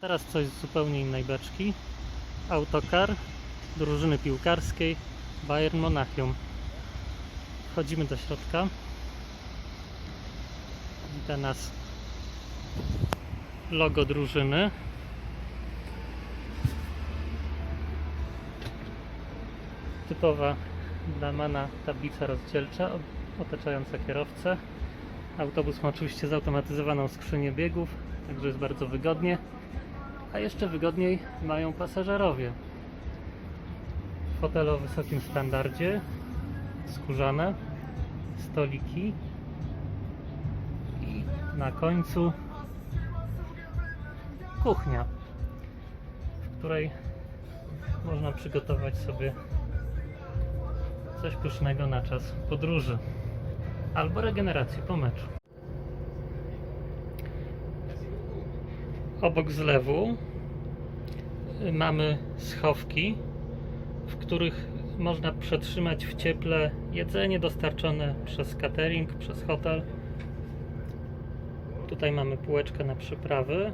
Teraz coś z zupełnie innej beczki. Autokar drużyny piłkarskiej Bayern Monachium. Wchodzimy do środka. Wita nas logo drużyny. Typowa dla Mana tablica rozdzielcza otaczająca kierowcę. Autobus ma oczywiście zautomatyzowaną skrzynię biegów, także jest bardzo wygodnie. A jeszcze wygodniej mają pasażerowie. Fotele o wysokim standardzie, skórzane, stoliki i na końcu kuchnia, w której można przygotować sobie coś pysznego na czas podróży albo regeneracji po meczu. Obok zlewu y, mamy schowki, w których można przetrzymać w cieple jedzenie dostarczone przez catering, przez hotel. Tutaj mamy półeczkę na przyprawy,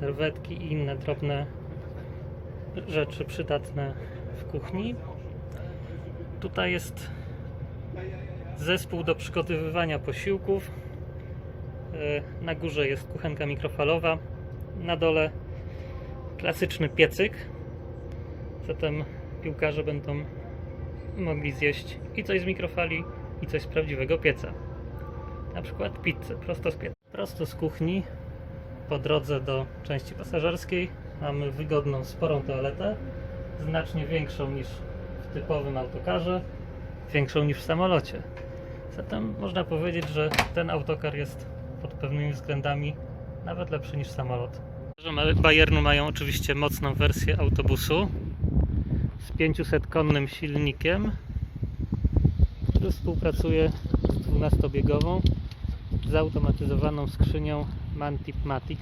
serwetki i inne drobne rzeczy przydatne w kuchni. Tutaj jest zespół do przygotowywania posiłków. E, Na górze jest kuchenka mikrofalowa, na dole klasyczny piecyk. Zatem piłkarze będą mogli zjeść i coś z mikrofali, i coś z prawdziwego pieca. Na przykład pizzę prosto z pieca. Prosto z kuchni po drodze do części pasażerskiej mamy wygodną, sporą toaletę, znacznie większą niż w typowym autokarze, większą niż w samolocie. Zatem można powiedzieć, że ten autokar jest pewnymi względami nawet lepszy niż samolot. Bayernu mają oczywiście mocną wersję autobusu z 500-konnym silnikiem, który współpracuje z 12-biegową zautomatyzowaną skrzynią Mantip Matic.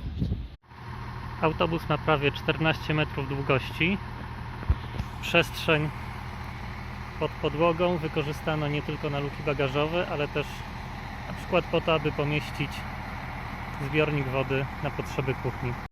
Autobus ma prawie 14 metrów długości. Przestrzeń pod podłogą wykorzystano nie tylko na luki bagażowe, ale też na przykład po to, aby pomieścić zbiornik wody na potrzeby kuchni.